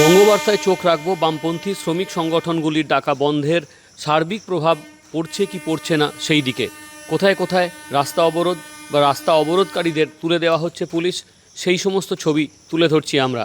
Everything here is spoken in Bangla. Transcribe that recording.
বঙ্গবার্তায় চোখ রাখব, বামপন্থী শ্রমিক সংগঠনগুলির ডাকা বন্ধের সার্বিক প্রভাব পড়ছে কি পড়ছে না সেই দিকে। কোথায় কোথায় রাস্তা অবরোধ বা রাস্তা অবরোধকারীদের তুলে দেওয়া হচ্ছে পুলিশ, সেই সমস্ত ছবি তুলে ধরছি আমরা।